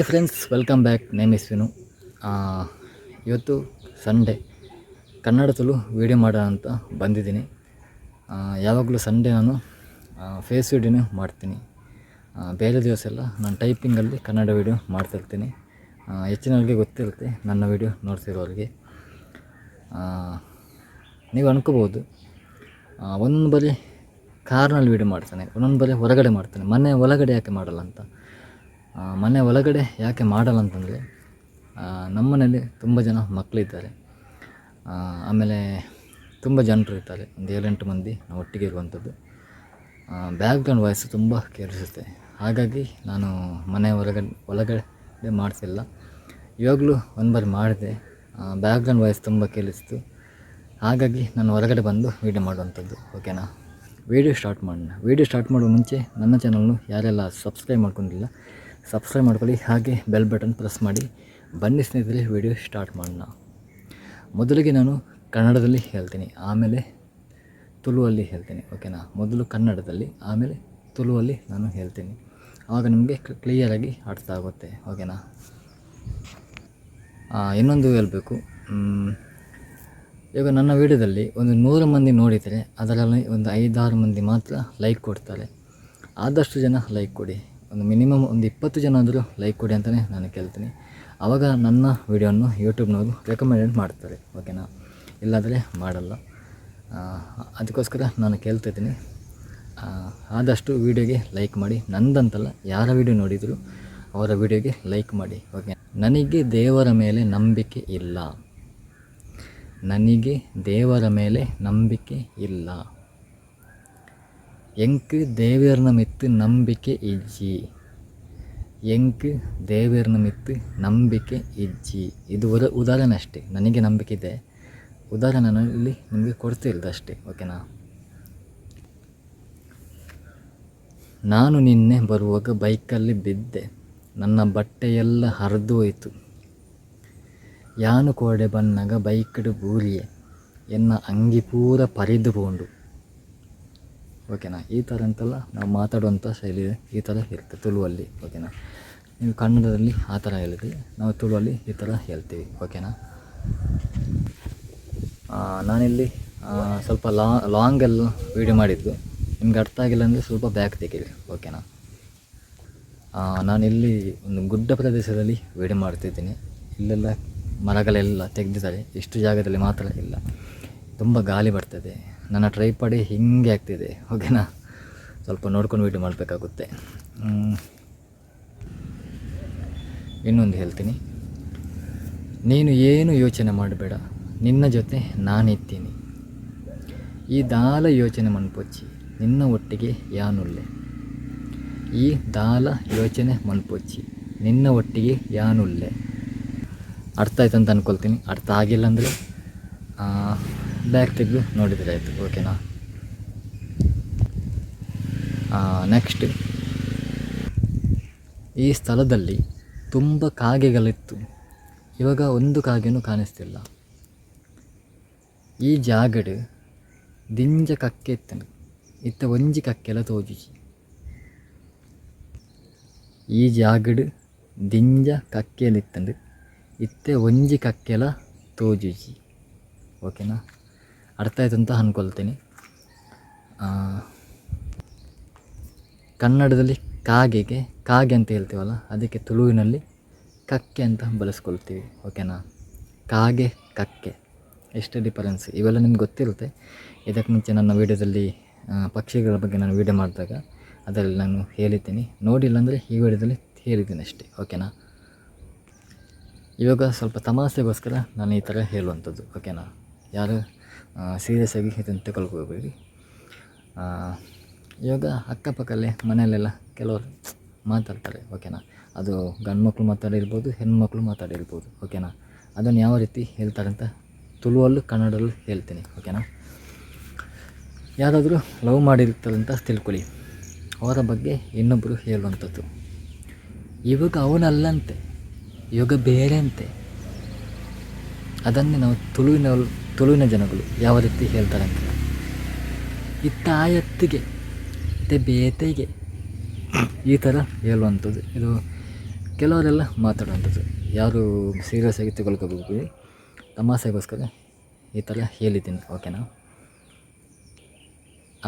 Hi friends welcome back name is Vinu ಇವತ್ತು Sunday ಕನ್ನಡದಲ್ಲೂ video ಮಾಡೋಣ ಅಂತ ಬಂದಿದ್ದೀನಿ. ಯಾವಾಗಲೂ ಸಂಡೇ ನಾನು ಫೇಸ್ ವೀಡಿಯೋನೇ ಮಾಡ್ತೀನಿ. ಬೇರೆ ದಿವಸ ಎಲ್ಲ ನಾನು ಟೈಪಿಂಗಲ್ಲಿ ಕನ್ನಡ ವೀಡಿಯೋ ಮಾಡ್ತಿರ್ತೀನಿ ಹೆಚ್ಚಿನವ್ರಿಗೆ ಗೊತ್ತಿರುತ್ತೆ ನನ್ನ ವೀಡಿಯೋ ನೋಡ್ತಿರೋರಿಗೆ. ನೀವು ಅನ್ಕೋಬೋದು ಒಂದೊಂದು ಬರೀ ಕಾರ್ನಲ್ಲಿ ವೀಡಿಯೋ ಮಾಡ್ತಾನೆ, ಒಂದೊಂದು ಬರೀ ಹೊರಗಡೆ ಮಾಡ್ತಾನೆ, ಮನೆ ಒಳಗಡೆ ಯಾಕೆ ಮಾಡಲ್ಲ ಅಂತ. ಮನೆ ಒಳಗಡೆ ಯಾಕೆ ಮಾಡಲ್ಲ ಅಂತಂದರೆ ನಮ್ಮನೇಲಿ ತುಂಬ ಜನ ಮಕ್ಕಳಿದ್ದಾರೆ ಆಮೇಲೆ ತುಂಬ ಜನರು ಇರ್ತಾರೆ. ಒಂದು ಏಳೆಂಟು ಮಂದಿ ನಾವು ಒಟ್ಟಿಗೆ ಇರುವಂಥದ್ದು. ಬ್ಯಾಕ್ಗ್ರೌಂಡ್ ವಾಯ್ಸ್ ತುಂಬ ಕೇಳಿಸುತ್ತೆ. ಹಾಗಾಗಿ ನಾನು ಮನೆ ಹೊರಗಡೆ ಒಳಗಡೆ ಮಾಡ್ತಿಲ್ಲ. ಇವಾಗಲೂ ಒಂದು ಬಾರಿ ಮಾಡಿದೆ ಬ್ಯಾಕ್ಗ್ರೌಂಡ್ ವಾಯ್ಸ್ ತುಂಬ ಕೇಳಿಸ್ತು. ಹಾಗಾಗಿ ನಾನು ಹೊರಗಡೆ ಬಂದು ವೀಡಿಯೋ ಮಾಡುವಂಥದ್ದು ಓಕೆನಾ ವೀಡಿಯೋ ಸ್ಟಾರ್ಟ್ ಮಾಡೋಣ. ವೀಡಿಯೋ ಸ್ಟಾರ್ಟ್ ಮಾಡುವ ಮುಂಚೆ ನನ್ನ ಚಾನಲ್ನು ಯಾರೆಲ್ಲ ಸಬ್ಸ್ಕ್ರೈಬ್ ಮಾಡ್ಕೊಂಡಿಲ್ಲ ಸಬ್ಸ್ಕ್ರೈಬ್ ಮಾಡ್ಕೊಳ್ಳಿ, ಹಾಗೆ ಬೆಲ್ ಬಟನ್ ಪ್ರೆಸ್ ಮಾಡಿ. ಬನ್ನಿ ಸ್ನೇಹಿತರೆ ವಿಡಿಯೋ ಸ್ಟಾರ್ಟ್ ಮಾಡೋಣ. ಮೊದಲಿಗೆ ನಾನು ಕನ್ನಡದಲ್ಲಿ ಹೇಳ್ತೀನಿ, ಆಮೇಲೆ ತುಳುವಲ್ಲಿ ಹೇಳ್ತೀನಿ ಓಕೆನಾ ಮೊದಲು ಕನ್ನಡದಲ್ಲಿ, ಆಮೇಲೆ ತುಳುವಲ್ಲಿ ನಾನು ಹೇಳ್ತೀನಿ. ಆವಾಗ ನಿಮಗೆ ಕ್ಲಿಯರಾಗಿ ಅರ್ಥ ಆಗುತ್ತೆ ಓಕೆನಾ ಇನ್ನೊಂದು ಹೇಳಬೇಕು. ಈಗ ನನ್ನ ವಿಡಿಯೋದಲ್ಲಿ ಒಂದು ನೂರು ಮಂದಿ ನೋಡಿದರೆ, ಅದರಲ್ಲಿ ಒಂದು ಐದಾರು ಮಂದಿ ಮಾತ್ರ ಲೈಕ್ ಕೊಡ್ತಾರೆ. ಆದಷ್ಟು ಜನ ಲೈಕ್ ಕೊಡಿ. ಒಂದು ಮಿನಿಮಮ್ ಒಂದು ಇಪ್ಪತ್ತು ಜನ ಆದರೂ ಲೈಕ್ ಕೊಡಿ ಅಂತಲೇ ನಾನು ಕೇಳ್ತೀನಿ. ಆವಾಗ ನನ್ನ ವೀಡಿಯೋನ ಯೂಟ್ಯೂಬ್ನವರು ರೆಕಮೆಂಡ್ ಮಾಡ್ತಾರೆ ಓಕೆನಾ ಇಲ್ಲಾಂದರೆ ಮಾಡಲ್ಲ. ಅದಕ್ಕೋಸ್ಕರ ನಾನು ಕೇಳ್ತಿದ್ದೀನಿ ಆದಷ್ಟು ವೀಡಿಯೋಗೆ ಲೈಕ್ ಮಾಡಿ. ನಂದಂತಲ್ಲ, ಯಾರ ವೀಡಿಯೋ ನೋಡಿದರೂ ಅವರ ವೀಡಿಯೋಗೆ ಲೈಕ್ ಮಾಡಿ ಓಕೆ ನನಗೆ ದೇವರ ಮೇಲೆ ನಂಬಿಕೆ ಇಲ್ಲ. ನನಗೆ ದೇವರ ಮೇಲೆ ನಂಬಿಕೆ ಇಲ್ಲ. ಎಂಕ್ ದೇವೇರ್ನ ಮಿತ್ತು ನಂಬಿಕೆ ಇಜ್ಜಿ. ಎಂಕ್ ದೇವೇರ್ನ ಮಿತ್ತು ನಂಬಿಕೆ ಇಜ್ಜಿ. ಇದು ಉದ, ಉದಾಹರಣೆ ಅಷ್ಟೇ. ನನಗೆ ನಂಬಿಕೆ ಇದೆ. ಉದಾಹರಣೆ ಇಲ್ಲಿ ನಿಮಗೆ ಕೊಡ್ತಿರೋದು ಅಷ್ಟೇ ಓಕೆನಾ ನಾನು ನಿನ್ನೆ ಬರುವಾಗ ಬೈಕಲ್ಲಿ ಬಿದ್ದೆ. ನನ್ನ ಬಟ್ಟೆಯೆಲ್ಲ ಹರಿದು ಹೋಯಿತು. ಯಾನು ಕೋಡೆ ಬಂದಾಗ ಬೈಕಡು ಬೂರಿಯೆ. ಎನ್ನ ಅಂಗಿ ಪೂರ ಪರಿದು ಬೋಂಡು ಓಕೆನಾ? ಈ ಥರ ಅಂತೆಲ್ಲ, ನಾವು ಮಾತಾಡುವಂಥ ಶೈಲಿ ಈ ಥರ ಇರುತ್ತೆ ತುಳುವಲ್ಲಿ, ಓಕೆನಾ? ನೀವು ಕನ್ನಡದಲ್ಲಿ ಆ ಥರ ಹೇಳಿದ್ರಿ ನಾವು ತುಳುವಲ್ಲಿ ಈ ಥರ ಹೇಳ್ತೀವಿ, ಓಕೆನಾ? ನಾನಿಲ್ಲಿ ಸ್ವಲ್ಪ ಲಾ ಎಲ್ಲ ವೀಡಿಯೋ ಮಾಡಿದ್ದು. ನಿಮ್ಗೆ ಅರ್ಥ ಆಗಿಲ್ಲ ಅಂದರೆ ಸ್ವಲ್ಪ ಬ್ಯಾಕ್ ತೆಗೀರಿ, ಓಕೆನಾ? ನಾನಿಲ್ಲಿ ಒಂದು ಗುಡ್ಡ ಪ್ರದೇಶದಲ್ಲಿ ವೀಡಿಯೋ ಮಾಡ್ತಿದ್ದೀನಿ. ಇಲ್ಲೆಲ್ಲ ಮರಗಳೆಲ್ಲ ತೆಗೆದಿದ್ದಾರೆ. ಇಷ್ಟು ಜಾಗದಲ್ಲಿ ಮಾತ್ರ ಇಲ್ಲ. ತುಂಬ ಗಾಳಿ ಬರ್ತದೆ. ನನ್ನ ಟ್ರೈಪಾಡಿ ಹಿಂಗೆ ಆಗ್ತಿದೆ ಓಕೆನಾ ಸ್ವಲ್ಪ ನೋಡ್ಕೊಂಡು ವೀಡಿಯೋ ಮಾಡಬೇಕಾಗುತ್ತೆ. ಇನ್ನೊಂದು ಹೇಳ್ತೀನಿ. ನೀನು ಏನು ಯೋಚನೆ ಮಾಡಬೇಡ, ನಿನ್ನ ಜೊತೆ ನಾನಿದ್ದೀನಿ. ಈ ದಾಲ ಯೋಚನೆ ಮನ್ಪೊಚ್ಚಿ, ನಿನ್ನ ಒಟ್ಟಿಗೆ ಯಾನುಲ್ಲೆ. ಈ ದಾಲ ಯೋಚನೆ ಮನ್ಪೊಚ್ಚಿ, ನಿನ್ನ ಒಟ್ಟಿಗೆ ಯಾನುಲ್ಲೆ. ಅರ್ಥ ಆಯ್ತು ಅಂತ ಅಂದ್ಕೊಳ್ತೀನಿ ಅರ್ಥ ಆಗಿಲ್ಲ ಅಂದರೆ ಬ್ಯಾಗ್ ತೆಗೆದು ನೋಡಿದರೆ ಆಯಿತು. ಓಕೆನಾ ನೆಕ್ಸ್ಟ್ ಈ ಸ್ಥಳದಲ್ಲಿ ತುಂಬ ಕಾಗೆಗಳಿತ್ತು. ಇವಾಗ ಒಂದು ಕಾಗೆನೂ ಕಾಣಿಸ್ತಿಲ್ಲ. ಈ ಜಾಗಡು ದಿಂಜ ಕಕ್ಕೆ ಇತ್ತನು ಇತ್ತ ಒಂಜಿ ಕಕ್ಕೆಲ್ಲ ತೋಜುಜಿ ಈ ಜಾಗಡು ದಿಂಜ ಕಕ್ಕೆಲಿತ್ತಂಡು ಇತ್ತೆ ಒಂಜಿ ಕಕ್ಕೆಲ ತೋಜುಜಿ ಓಕೆನಾ ಅರ್ಥ ಆಯಿತು ಅಂತ ಅಂದ್ಕೊಳ್ತೀನಿ ಕನ್ನಡದಲ್ಲಿ ಕಾಗೆಗೆ, ಕಾಗೆ ಅಂತ ಹೇಳ್ತೀವಲ್ಲ, ಅದಕ್ಕೆ ತುಳುವಿನಲ್ಲಿ ಕಕ್ಕೆ ಅಂತ ಬಳಸ್ಕೊಳ್ತೀವಿ ಓಕೆನಾ ಕಾಗೆ, ಕಕ್ಕೆ. ಎಷ್ಟು ಡಿಫರೆನ್ಸ್ ಇವೆಲ್ಲ ನಿಮ್ಗೆ ಗೊತ್ತಿರುತ್ತೆ. ಇದಕ್ಕೆ ಮುಂಚೆ ನನ್ನ ವೀಡಿಯೋದಲ್ಲಿ ಪಕ್ಷಿಗಳ ಬಗ್ಗೆ ನಾನು ವೀಡಿಯೋ ಮಾಡಿದಾಗ ಅದರಲ್ಲಿ ನಾನು ಹೇಳಿದ್ದೀನಿ. ನೋಡಿಲ್ಲ ಅಂದರೆ ಈ ವಿಡಿಯೋದಲ್ಲಿ ಹೇಳಿದ್ದೀನಿ ಅಷ್ಟೇ ಓಕೆನಾ ಇವಾಗ ಸ್ವಲ್ಪ ತಮಾಷೆಗೋಸ್ಕರ ನಾನು ಈ ಥರ ಹೇಳುವಂಥದ್ದು ಓಕೆನಾ ಯಾರು ಸೀರಿಯಸ್ ಆಗಿ ಇದನ್ನು ತಗೊಳ್ಕೋಬೇಡಿ ಇವಾಗ ಅಕ್ಕಪಕ್ಕಲ್ಲೇ ಮನೆಯಲ್ಲೆಲ್ಲ ಕೆಲವರು ಮಾತಾಡ್ತಾರೆ ಓಕೆನಾ ಅದು ಗಂಡು ಮಕ್ಕಳು ಮಾತಾಡಿರ್ಬೋದು, ಹೆಣ್ಮಕ್ಳು ಮಾತಾಡಿರ್ಬೋದು ಓಕೆನಾ ಅದನ್ನು ಯಾವ ರೀತಿ ಹೇಳ್ತಾರೆ ಅಂತ ತುಳುವಲ್ಲೂ ಕನ್ನಡಲ್ಲೂ ಹೇಳ್ತೀನಿ ಓಕೆನಾ ಯಾರಾದರೂ ಲವ್ ಮಾಡಿರ್ತಾರೆ ಅಂತ ತಿಳ್ಕೊಳ್ಳಿ. ಅವರ ಬಗ್ಗೆ ಇನ್ನೊಬ್ಬರು ಹೇಳುವಂಥದ್ದು. ಇವಾಗ ಅವನಲ್ಲಂತೆ, ಇವಾಗ ಬೇರೆ ಅಂತೆ ಅದನ್ನೇ ನಾವು ತುಳುವಿನ ತುಳುವಿನ ಜನಗಳು ಯಾವ ರೀತಿ ಹೇಳ್ತಾರೆ ಅಂತ ಈ ತಾಯತ್ತಿಗೆ ಮತ್ತು ಬೇತೆಗೆ ಈ ಥರ ಹೇಳುವಂಥದ್ದು. ಇದು ಕೆಲವರೆಲ್ಲ ಮಾತಾಡುವಂಥದ್ದು. ಯಾರು ಸೀರಿಯಸ್ ಆಗಿ ತಗೊಳ್ಕೋಬೇಕು ತಮಾಸೆಗೋಸ್ಕರ ಈ ಥರ ಹೇಳಿದ್ದೀನಿ ಓಕೆನಾ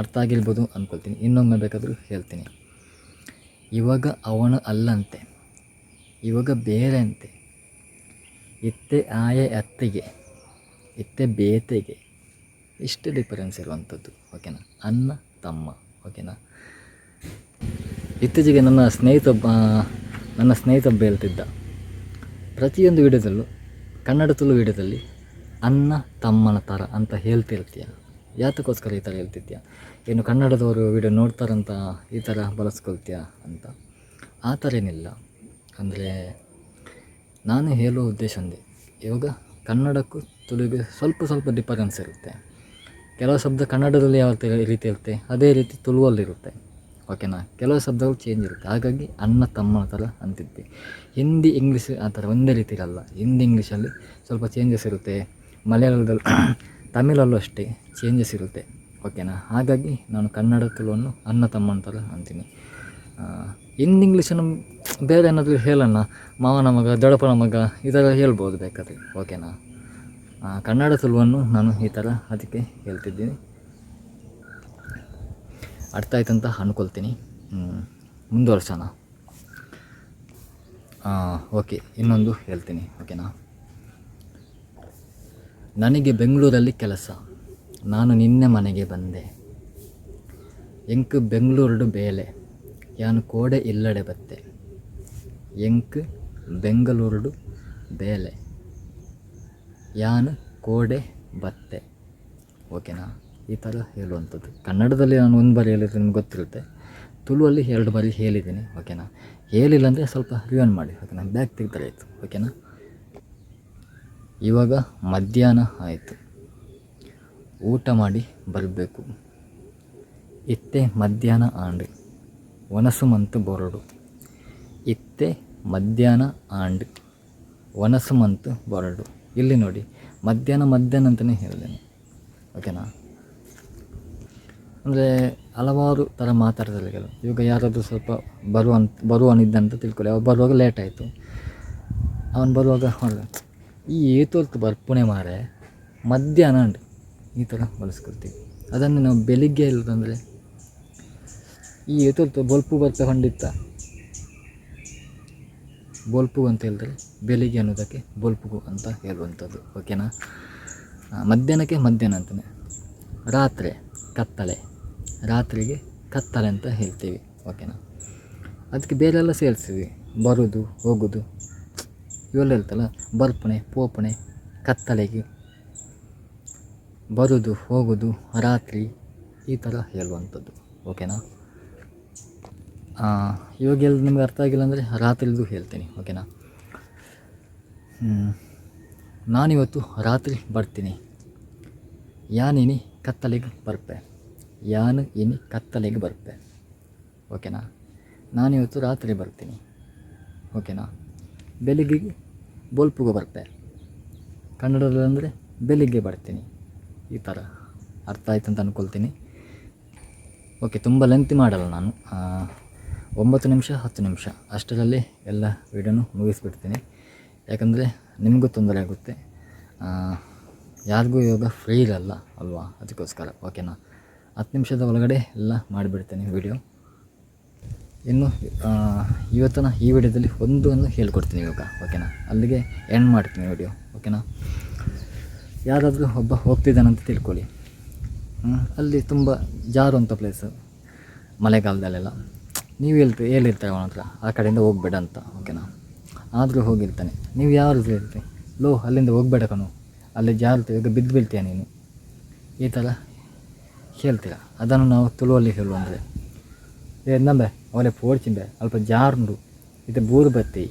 ಅರ್ಥ ಆಗಿರ್ಬೋದು ಅಂದ್ಕೊಳ್ತೀನಿ ಇನ್ನೊಮ್ಮೆ ಬೇಕಾದರೂ ಹೇಳ್ತೀನಿ. ಇವಾಗ ಅವನು ಅಲ್ಲಂತೆ, ಇವಾಗ ಬೇರೆ ಅಂತೆ ಇತ್ತೆ ಆಯೆ ಅತ್ತೆಗೆ ಇತ್ತೆ ಬೇತೆಗೆ ಇಷ್ಟು ಡಿಫರೆನ್ಸ್ ಇರುವಂಥದ್ದು ಓಕೆನಾ ಅಣ್ಣ, ತಮ್ಮ ಓಕೆನಾ ಇತ್ತೀಚೆಗೆ ನನ್ನ ಸ್ನೇಹಿತ ನನ್ನ ಸ್ನೇಹಿತ ಹೇಳ್ತಿದ್ದ. ಪ್ರತಿಯೊಂದು ವಿಡಿಯೋದಲ್ಲೂ, ಕನ್ನಡ ತುಳು ವಿಡಿಯೋದಲ್ಲಿ ಅಣ್ಣ, ತಮ್ಮನ ಥರ ಅಂತ ಹೇಳ್ತಿರ್ತೀಯ. ಯಾತಕ್ಕೋಸ್ಕರ ಈ ಥರ ಹೇಳ್ತಿದ್ಯ ಏನು ಕನ್ನಡದವರು ವಿಡಿಯೋ ನೋಡ್ತಾರಂತ ಈ ಥರ ಬಳಸ್ಕೊಳ್ತೀಯ ಅಂತ. ಆ ಥರ ಏನಿಲ್ಲ. ಅಂದರೆ ನಾನು ಹೇಳುವ ಉದ್ದೇಶ ಅಂದೆ. ಇವಾಗ ಕನ್ನಡಕ್ಕೂ ತುಳುವಿಗೆ ಸ್ವಲ್ಪ ಸ್ವಲ್ಪ ಡಿಫರೆನ್ಸ್ ಇರುತ್ತೆ. ಕೆಲವು ಶಬ್ದ ಕನ್ನಡದಲ್ಲಿ ಯಾವ ರೀತಿ ಇರುತ್ತೆ, ಅದೇ ರೀತಿ ತುಳುವಲ್ಲಿರುತ್ತೆ. ಓಕೆನಾ ಕೆಲವು ಶಬ್ದಗಳು ಚೇಂಜ್ ಇರುತ್ತೆ. ಹಾಗಾಗಿ ಅಣ್ಣ ತಮ್ಮನ ಥರ ಅಂತಿದ್ವಿ. ಹಿಂದಿ ಇಂಗ್ಲೀಷ್ ಆ ಥರ ಒಂದೇ ರೀತಿ ಇರಲ್ಲ. ಹಿಂದಿ ಇಂಗ್ಲೀಷಲ್ಲಿ ಸ್ವಲ್ಪ ಚೇಂಜಸ್ ಇರುತ್ತೆ. ಮಲಯಾಳದಲ್ಲಿ ತಮಿಳಲ್ಲೂ ಅಷ್ಟೇ ಚೇಂಜಸ್ ಇರುತ್ತೆ. ಓಕೆನಾ ಹಾಗಾಗಿ ನಾನು ಕನ್ನಡ ತುಳುವನ್ನು ಅಣ್ಣ ತಮ್ಮನ ಥರ ಅಂತೀನಿ. ಹಿಂದಿ ಇಂಗ್ಲೀಷನ್ನು ಬೇರೆ ಏನಾದರೂ ಹೇಳೋಣ ಮಾವನ ಮಗ, ದೊಡ್ಡಪ್ಪನ ಮಗ ಇದೆಲ್ಲ ಹೇಳ್ಬೋದು ಬೇಕಾದರೆ. ಓಕೆನಾ ಕನ್ನಡ ಸುಲುವನ್ನು ನಾನು ಈ ಥರ ಅದಕ್ಕೆ ಹೇಳ್ತಿದ್ದೀನಿ. ಅರ್ಥ ಆಯ್ತಂತ ಅಂದ್ಕೊಳ್ತೀನಿ ಹ್ಮ್. ಮುಂದುವರ್ಸೋಣ. ಓಕೆ, ಇನ್ನೊಂದು ಹೇಳ್ತೀನಿ, ಓಕೆನಾ? ನನಗೆ ಬೆಂಗಳೂರಲ್ಲಿ ಕೆಲಸ. ನಾನು ನಿನ್ನೆ ಮನೆಗೆ ಬಂದೆ. ಎಂಕ್ ಬೆಂಗಳೂರು ಬೇಲೆ. ಯಾನು ಕೋಡೆ ಇಲ್ಲಡೆ ಬತ್ತೆ. ಎಂಕ್ ಬೆಂಗಳೂರು ಬೇಲೆ. ಯಾನು, ಕೋಡೆ, ಬತ್ತೆ. ಓಕೆನಾ ಈ ಥರ ಹೇಳುವಂಥದ್ದು. ಕನ್ನಡದಲ್ಲಿ ನಾನು ಒಂದು ಬಾರಿ ಹೇಳಿದ್ರೆ ನಿಮ್ಗೆ ಗೊತ್ತಿರುತ್ತೆ. ತುಳುವಲ್ಲಿ ಎರಡು ಬಾರಿ ಹೇಳಿದ್ದೀನಿ ಓಕೆನಾ ಹೇಳಿಲ್ಲ ಅಂದರೆ ಸ್ವಲ್ಪ ರಿವನ್ ಮಾಡಿ ಓಕೆನಾ ಬ್ಯಾಗ್ ತೆಗ್ದರೆ ಆಯಿತು ಓಕೆನಾ ಇವಾಗ ಮಧ್ಯಾಹ್ನ ಆಯಿತು. ಊಟ ಮಾಡಿ ಬರಬೇಕು. ಇತ್ತೆ ಮಧ್ಯಾಹ್ನ ಆಂಡ್ ಒನಸು ಮಂತು ಬೊರಡು. ಇತ್ತೆ ಮಧ್ಯಾಹ್ನ ಆಂಡ್ ಒನಸು ಮಂತು ಬೊರಡು. ಇಲ್ಲಿ ನೋಡಿ, ಮಧ್ಯಾಹ್ನ ಮಧ್ಯಾಹ್ನ ಅಂತಲೇ ಹೇಳಿದ್ದೇನೆ ಓಕೆನಾ ಅಂದರೆ ಹಲವಾರು ಥರ ಮಾತಾಡ್ತಾರೆ ಕೆಲವು ಇವಾಗ ಯಾರಾದರೂ ಸ್ವಲ್ಪ ಬರುವ ಬರುವನಿದ್ದ ಅಂತ ತಿಳ್ಕೊಳ್ಳಿ. ಅವ್ರು ಬರುವಾಗ ಲೇಟ್ ಆಯಿತು. ಅವನು ಬರುವಾಗ ಈ ಏತೋರ್ತು ಬರ್ಪುಣೆ ಮಾರೆ, ಮಧ್ಯಾಹ್ನ ಉಂಟು ಈ ಥರ ಬಳಸ್ಕೊಳ್ತೀವಿ. ಅದನ್ನು ನಾವು ಬೆಳಿಗ್ಗೆ ಇಲ್ಲದಂದರೆ ಈ ಏತೋರ್ತು ಬೊಲ್ಪು ಬರ್ತಾ ಹೊಂಡಿತ್ತ? ಬೊಲ್ಪು ಅಂತ ಹೇಳಿದ್ರೆ? ಬೆಳಿಗ್ಗೆ ಅನ್ನೋದಕ್ಕೆ ಬೊಲ್ಪುಗು ಅಂತ ಹೇಳುವಂಥದ್ದು ಓಕೆನಾ ಮಧ್ಯಾಹ್ನಕ್ಕೆ ಮಧ್ಯಾಹ್ನ ಅಂತಲೇ ರಾತ್ರಿ ಕತ್ತಲೆ. ರಾತ್ರಿಗೆ ಕತ್ತಲೆ ಅಂತ ಹೇಳ್ತೀವಿ ಓಕೆನಾ ಅದಕ್ಕೆ ಬೇರೆಲ್ಲ ಸೇರಿಸ್ತೀವಿ. ಬರೋದು, ಹೋಗೋದು. ಇವೆಲ್ಲ ಇರ್ತಲ್ಲ ಬರ್ಪಣೆ, ಪೋಪಣೆ, ಕತ್ತಲೆಗೆ. ಬರೋದು, ಹೋಗೋದು, ರಾತ್ರಿ ಈ ಥರ ಹೇಳುವಂಥದ್ದು ಓಕೆನಾ ಇವಾಗ ಎಲ್ಲಿ ನಿಮ್ಗೆ ಅರ್ಥ ಆಗಿಲ್ಲ ಅಂದರೆ ರಾತ್ರಿದು ಹೇಳ್ತೀನಿ ಓಕೆನಾ. ನಾನಿವತ್ತು ರಾತ್ರಿ ಬರ್ತೀನಿ. ಯಾನಿನಿ ಕತ್ತಲಿಗೆ ಬರ್ಪೆ. ಯಾನು ಇನಿ ಕತ್ತಲಿಗೆ ಬರ್ಪೆ. ಓಕೆನಾ? ನಾನಿವತ್ತು ರಾತ್ರಿ ಬರ್ತೀನಿ. ಓಕೆನಾ? ಬೆಳಿಗ್ಗೆಗೆ ಬೋಲ್ಪುಗೆ ಬರ್ಪೆ. ಕನ್ನಡದಲ್ಲಿ ಅಂದರೆ ಬೆಳಿಗ್ಗೆ ಬರ್ತೀನಿ. ಈ ಥರ ಅರ್ಥ ಆಯ್ತು ಅಂತ ಅಂದ್ಕೊಳ್ತೀನಿ ಓಕೆ, ತುಂಬ ಲೆಂತ್ ಮಾಡಲ್ಲ ನಾನು. ಒಂಬತ್ತು ನಿಮಿಷ, ಹತ್ತು ನಿಮಿಷ. ಅಷ್ಟರಲ್ಲಿ ಎಲ್ಲ ವೀಡಿಯೋನು ಮುಗಿಸ್ಬಿಡ್ತೀನಿ. ಯಾಕಂದರೆ ನಿಮಗೂ ತೊಂದರೆ ಆಗುತ್ತೆ. ಯಾರಿಗೂ ಇವಾಗ ಫ್ರೀ ಇರಲ್ಲ ಅಲ್ವಾ? ಅದಕ್ಕೋಸ್ಕರ. ಓಕೆನಾ ಹತ್ತು ನಿಮಿಷದ ಒಳಗಡೆ ಎಲ್ಲ ಮಾಡಿಬಿಡ್ತೀನಿ ವಿಡಿಯೋ ಇನ್ನು ಇವತ್ತಿನ ಈ ವಿಡಿಯೋದಲ್ಲಿ ಒಂದನ್ನು ಹೇಳ್ಕೊಡ್ತೀನಿ ಇವಾಗ ಓಕೆನಾ ಅಲ್ಲಿಗೆ ಎಂಡ್ ಮಾಡ್ತೀನಿ ವಿಡಿಯೋ ಓಕೆನಾ ಯಾರಾದರೂ ಒಬ್ಬ ಹೋಗ್ತಿದ್ದಾನಂತ ತಿಳ್ಕೊಳ್ಳಿ. ಅಲ್ಲಿ ತುಂಬ ಜಾರುವಂಥ ಪ್ಲೇಸು ಮಳೆಗಾಲದಲ್ಲೆಲ್ಲ. ನೀವು ಹೇಳ್ತೀವಿ ಹೇಳಿರ್ತಾರೆ ಅವನ ಹತ್ರ ಆ ಕಡೆಯಿಂದ ಹೋಗ್ಬೇಡ ಅಂತ. ಓಕೆನಾ ಆದರೂ ಹೋಗಿರ್ತಾನೆ. ನೀವು ಯಾರು ಹೇಳ್ತೀರಿ ಲೋ, ಅಲ್ಲಿಂದ ಹೋಗ್ಬೇಡ ಕಣು. ಅಲ್ಲಿ ಜಾರುತ್ತೆ ಈಗ ಬಿದ್ದು ಬೀಳ್ತೀಯ ನೀನು? ಈ ಥರ ಹೇಳ್ತೀರ ಅದನ್ನು ನಾವು ತುಳುವಲ್ಲಿ ಹೇಳುವಂದರೆ ನಂಬೆ ಅವಳೆ ಪೋಡ್ಚಿಂಬೆ ಅಲ್ಪ ಜಾರುಂಡು ಇದು ಬೂರು ಬತ್ತಿ,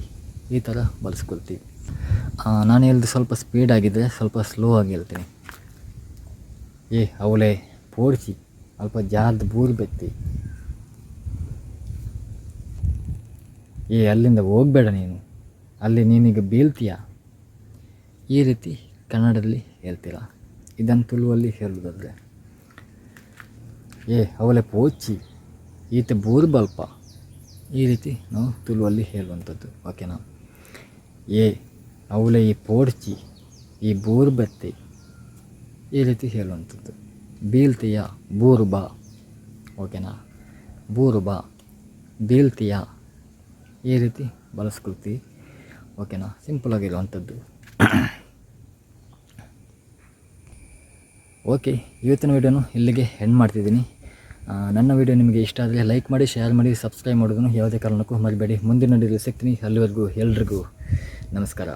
ಈ ಥರ ಬಳಸ್ಕೊಳ್ತೀವಿ. ನಾನು ಹೇಳಿದ್ದು ಸ್ವಲ್ಪ ಸ್ಪೀಡ್ ಆಗಿದ್ದರೆ ಸ್ವಲ್ಪ ಸ್ಲೋ ಆಗಿ ಹೇಳ್ತೀನಿ. ಏ, ಅವಳೆ ಪೋಡ್ಚಿ ಅಲ್ಪ ಜಾರ್ದು ಬೂರು ಬತ್ತಿ. ಏ, ಅಲ್ಲಿಂದ ಹೋಗಬೇಡ ನೀನು. ಅಲ್ಲಿ ನೀನೀಗ ಬೀಳ್ತೀಯ? ಈ ರೀತಿ ಕನ್ನಡದಲ್ಲಿ ಹೇಳ್ತೀರ? ಇದನ್ನು ತುಳುವಲ್ಲಿ ಹೇಳುವುದಾದ್ರೆ, ಏ ಅವಳೆ ಪೋಚಿ, ಈತ ಬೂರು ಬಲ್ಪ. ಈ ರೀತಿ ನಾವು ತುಳುವಲ್ಲಿ ಹೇಳುವಂಥದ್ದು ಓಕೆನಾ ಏ ಅವಳೆ ಈ ಪೋಡ್ಚಿ, ಈ ಬೂರ್ಬತ್ತೆ ಈ ರೀತಿ ಹೇಳುವಂಥದ್ದು. ಬೀಳ್ತೀಯ? ಬೂರು ಬಾ. ಓಕೆನಾ ಬೂರು ಬಾ. ಬೀಳ್ತೀಯ? ಈ ರೀತಿ ಬಳಸ್ಕೊಳ್ತೀವಿ. ಓಕೆನಾ? ಸಿಂಪಲ್ ಆಗಿರುವಂಥದ್ದು ಓಕೆ ಇವತ್ತಿನ ವೀಡಿಯೋನು ಇಲ್ಲಿಗೆ ಎಂಡ್ ಮಾಡ್ತಿದ್ದೀನಿ. ನನ್ನ ವೀಡಿಯೋ ನಿಮಗೆ ಇಷ್ಟ ಆದರೆ ಲೈಕ್ ಮಾಡಿ ಶೇರ್ ಮಾಡಿ ಸಬ್ಸ್ಕ್ರೈಬ್ ಮಾಡೋದನ್ನು ಯಾವುದೇ ಕಾರಣಕ್ಕೂ ಮರಿಬೇಡಿ. ಮುಂದಿನ ವೀಡಿಯೋ ಸಿಗ್ತೀನಿ ಅಲ್ಲಿವರೆಗೂ ಎಲ್ರಿಗೂ. ನಮಸ್ಕಾರ.